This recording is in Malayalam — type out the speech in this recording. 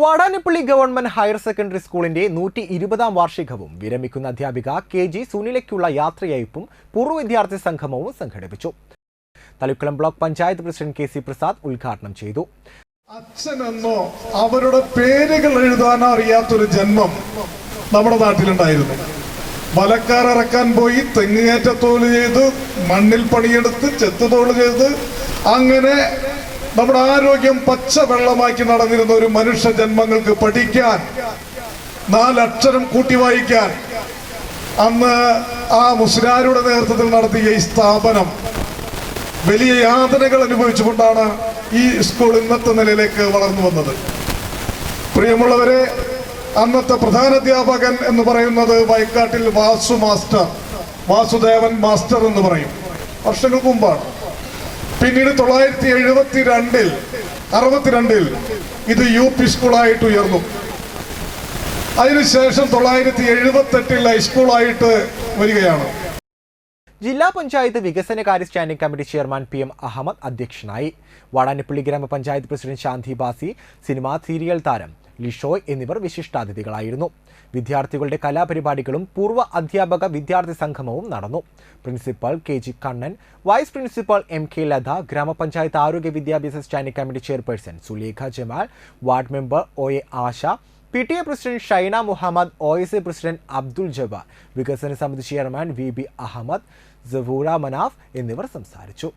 വാടാനപ്പള്ളി ഗവൺമെന്റ് ഹയർ സെക്കൻഡറി സ്കൂളിന്റെ നൂറ്റി ഇരുപതാം വാർഷികവും വിരമിക്കുന്ന അധ്യാപിക കെ ജി സുനിലയ്ക്കുള്ള യാത്രയയപ്പും പൂർവ വിദ്യാർത്ഥി സംഗമവും സംഘടിപ്പിച്ചു. Thalikulam block panchayat president K C Prasad ഉദ്ഘാടനം ചെയ്തു. അച്ഛനെന്നോ അവരുടെ പേരുകൾ എഴുതാനോ അറിയാത്തൊരു ജന്മം നമ്മുടെ നാട്ടിലുണ്ടായിരുന്നു. മലക്കാരിറക്കാൻ പോയി തെങ്ങുകയറ്റ തോൽ ചെയ്ത് മണ്ണിൽ പണിയെടുത്ത് ചെത്തുതോൽ ചെയ്ത് അങ്ങനെ നമ്മുടെ ആരോഗ്യം പച്ച വെള്ളമാക്കി നടന്നിരുന്ന ഒരു മനുഷ്യ ജന്മങ്ങൾക്ക് പഠിക്കാൻ നാലക്ഷരം കൂട്ടി വായിക്കാൻ അന്ന് ആ മുസ്ലിയാരുടെ നേതൃത്വത്തിൽ നടത്തിയ ഈ സ്ഥാപനം വലിയ യാതനകൾ അനുഭവിച്ചുകൊണ്ടാണ് ഈ സ്കൂൾ ഇന്നത്തെ നിലയിലേക്ക് വളർന്നു വന്നത്. പ്രിയമുള്ളവരെ അന്നത്തെ പ്രധാനാധ്യാപകൻ എന്ന് പറയുന്നത് വയക്കാട്ടിൽ വാസു മാസ്റ്റർ വാസുദേവൻ മാസ്റ്റർ എന്ന് പറയും. വർഷങ്ങൾക്ക് മുമ്പാണ്. പിന്നീട് തൊള്ളായിരത്തി എഴുപത്തി രണ്ടിൽ അറുപത്തിരണ്ടിൽ ഇത് യു പി സ്കൂളായിട്ട് ഉയർന്നു. അതിനുശേഷം തൊള്ളായിരത്തി എഴുപത്തി എട്ടിൽ ഹൈസ്കൂളായിട്ട് വരികയാണ്. ജില്ലാ പഞ്ചായത്ത് വികസനകാര്യ standing committee chairman P M Ahammed അധ്യക്ഷനായി. Vadanappally gramapanchayat president Shanthi Basi cinema serial താരം ലിഷോയ് എന്നിവർ വിശിഷ്ടാതിഥികളായിരുന്നു. വിദ്യാർത്ഥികളുടെ കലാപരിപാടികളും പൂർവ അധ്യാപക വിദ്യാർത്ഥി സംഗമവും നടന്നു. Principal K G Kannan vice principal M K Latha gramapanchayat ആരോഗ്യ വിദ്യാഭ്യാസ standing committee chairperson Sulekha Jamal ward member O A Asha P T A president Shaina Muhammad O S A president Abdul Jabbar വികസന സമിതി chairman V B Ahammed Savoora Manaf എന്നിവർ സംസാരിച്ചു.